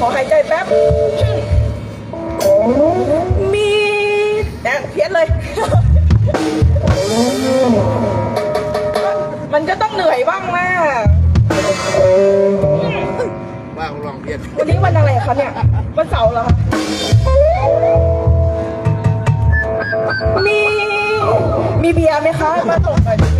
ขอหายใจแป๊บ มีแต่เพี้ยนเลย มันจะต้องเหนื่อยบ้างนะบ้าลองเพี้ยนวันนี้วันอะไรคะเนี่ยวันเสาร์เหรอคะมี มีเบียร์ไหมคะ มาส่งหน่อยดิ